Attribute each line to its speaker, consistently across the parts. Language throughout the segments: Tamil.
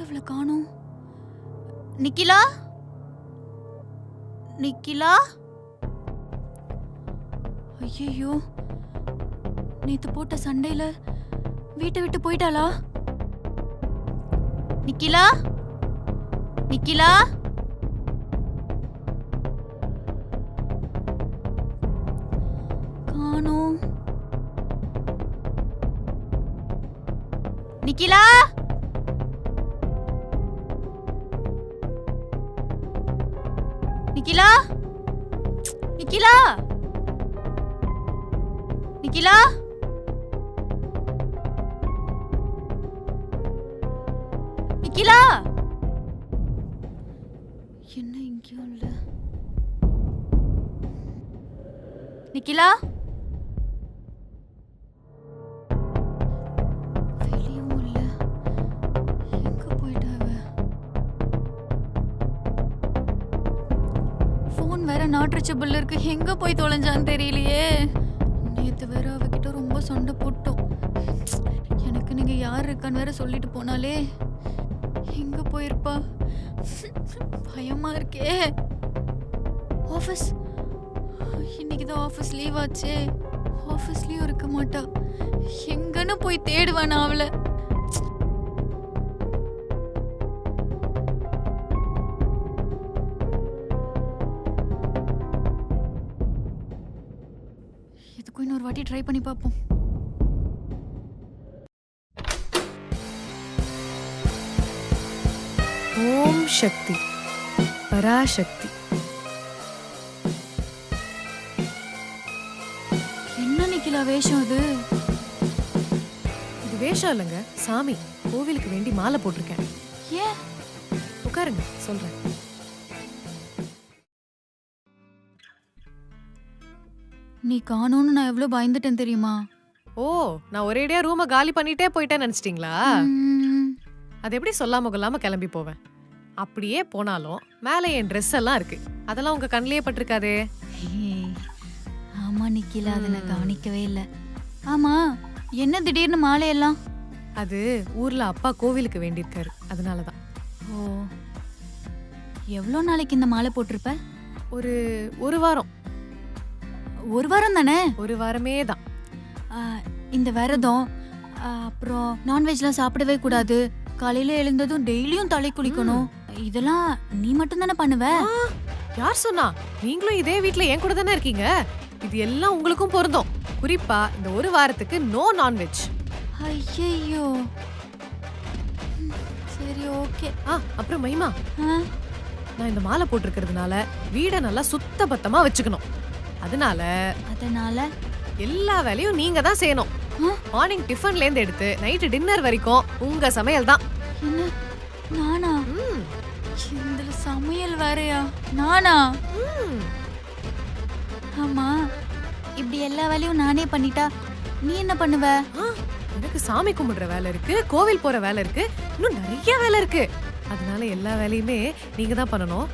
Speaker 1: இவளை காணோம்? நிக்கிலா? நிக்கிலா? ஐயோ நேத்து போட்ட சண்டையில வீட்டை விட்டு போயிட்டாளா? நிக்கிலா? நிக்கிலா? காணோம். நிக்கிலா? நிக்கிலா? நிக்கிலா? நிக்கிலா? நிக்கிலா? என்ன இங்கேயும் இல்லை. நிக்கிலா? ஃபோன் வேற நாட் ரீச்சபிள் இருக்கு எங்க போய் தொலைஞ்சான்னு தெரியலையே. நேத்து வேற அவகிட்ட ரொம்ப சண்டை போட்டோம். எனக்கு நீங்க யார் இருக்கான்னு வேற சொல்லிட்டு போனாலே எங்க போயிருப்பா? பயமா இருக்கே. ஆஃபீஸ். இன்னைக்கு தான் ஆஃபீஸ் லீவ் ஆச்சே ஆஃபீஸ்லயும் இருக்க மாட்டா. எங்கன்னு போய் தேடுவேன் அவளை? இதுக்கும் இன்னொரு வாட்டி ட்ரை பண்ணி பார்ப்போம்.
Speaker 2: ஓம் சக்தி. பராசக்தி.
Speaker 1: என்ன நிக்கலா வேஷம் அது?
Speaker 2: இது வேஷம் இல்லைங்க. சாமி கோவிலுக்கு வேண்டி மாலை போட்டிருக்கேன்.
Speaker 1: ஏன்?
Speaker 2: உட்காருங்க சொல்றேன்.
Speaker 1: நீ காணோன்னு நான் எவ்வளவு பயந்துட்டேன் தெரியுமா?
Speaker 2: ஓ நான் ஒரேடியா ரூமை காலி பண்ணிட்டே போயிட்டேன்னு நினைச்சிட்டீங்களா?
Speaker 1: ம்,
Speaker 2: அது எப்படி சொல்லாம கொள்ளாம கிளம்பி போவேன்? அப்படியே போனாலும் மேலே என் ட்ரெஸ் எல்லாம் இருக்கு. அதெல்லாம் உங்க கண்ணிலேயே பட்டிருக்காதே.
Speaker 1: ஏய், ஆமா நிக்கல அதை நான். கவனிக்கவே இல்லை. ஆமா என்ன திடீர்னு மாலையெல்லாம்?
Speaker 2: அது ஊர்ல அப்பா கோவிலுக்கு வேண்டியிருக்காரு. அதனாலதான்.
Speaker 1: ஓ. எவ்வளோ நாளைக்கு இந்த மாலை போட்டிருப்ப?
Speaker 2: ஒரு ஒரு வாரம்.
Speaker 1: ஒரு வாரம் தானே?
Speaker 2: ஒரு வாரமே தான்.
Speaker 1: இந்த விரதம் அப்புறம் நான்வெஜ்லாம் சாப்பிடவே கூடாது. காலையில எழுந்ததும் டெய்லியும் தலை குளிக்கணும். இதெல்லாம் நீ மட்டும் தானே பண்ணுவ?
Speaker 2: யார் சொன்னா? நீங்களும் இதே வீட்ல என் கூட தானே இருக்கீங்க? இது எல்லாம் உங்களுக்கும் பொருந்தும். குறிப்பா இந்த ஒரு வாரத்துக்கு நோ நான்வெஜ்
Speaker 1: ஐயையோ. ம், சரி ஓகே.
Speaker 2: ஆ அப்புறம் மகிமா. நான் இந்த மாலை போட்டிருக்கிறதுனால வீடை நல்லா சுத்த பத்தமா வச்சுக்கணும். அதனால
Speaker 1: அதனால?
Speaker 2: எல்லா வேலையும் நீங்க தான் செய்யணும்? மார்னிங் டிஃபன்ல இருந்து எடுத்து நைட்டு டின்னர் வரைக்கும் உங்க சமையல் தான்.
Speaker 1: என்ன? நானா?
Speaker 2: ம்,
Speaker 1: இதுல சமையல் வேறயா? நானா?
Speaker 2: ம்.
Speaker 1: ஆமா. இப்படி எல்லா வேலையும் நானே பண்ணிட்டா நீ என்ன பண்ணுவ?
Speaker 2: எனக்கு சாமி கும்பிடுற வேலை இருக்கு கோவில் போற வேலை இருக்கு இன்னும் நிறைய வேலை இருக்கு. அதனால எல்லா வேலையுமே நீங்க தான் பண்ணணும்.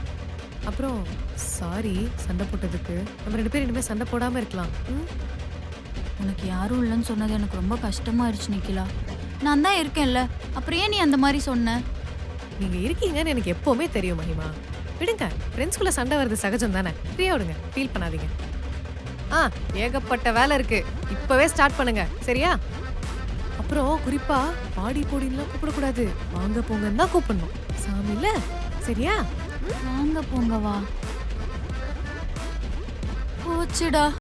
Speaker 2: அப்புறம் சாரி சண்டை போட்டதுக்கு. நம்ம ரெண்டு பேரும் இனிமே சண்டை போடாம இருக்கலாம். ம்?
Speaker 1: உனக்கு யாரும் இல்லைன்னு சொன்னது எனக்கு ரொம்ப கஷ்டமாயிருச்சு நிக்கிலா. நான் தான் இருக்கேன்ல. அப்புறம் ஏன் நீ அந்த மாதிரி சொன்ன?
Speaker 2: நீங்க இருக்கீங்கன்னு எனக்கு எப்பவுமே தெரியும் மகிமா. விடுங்க. ஃப்ரெண்ட்ஸ்குள்ள சண்டை வருது சகஜம் தானே. ஃப்ரீயா விடுங்க. ஃபீல் பண்ணாதீங்க. ஆ ஏகப்பட்ட வேலை இருக்கு. இப்பவே ஸ்டார்ட் பண்ணுங்க. சரியா? அப்புறம் குறிப்பா பாடி போடின்லாம் கூப்பிடக்கூடாது. வாங்க போங்கன்னு தான் கூப்பிடணும். சாமில சரியா?
Speaker 1: வாங்க போங்க வா వచ్చాడా?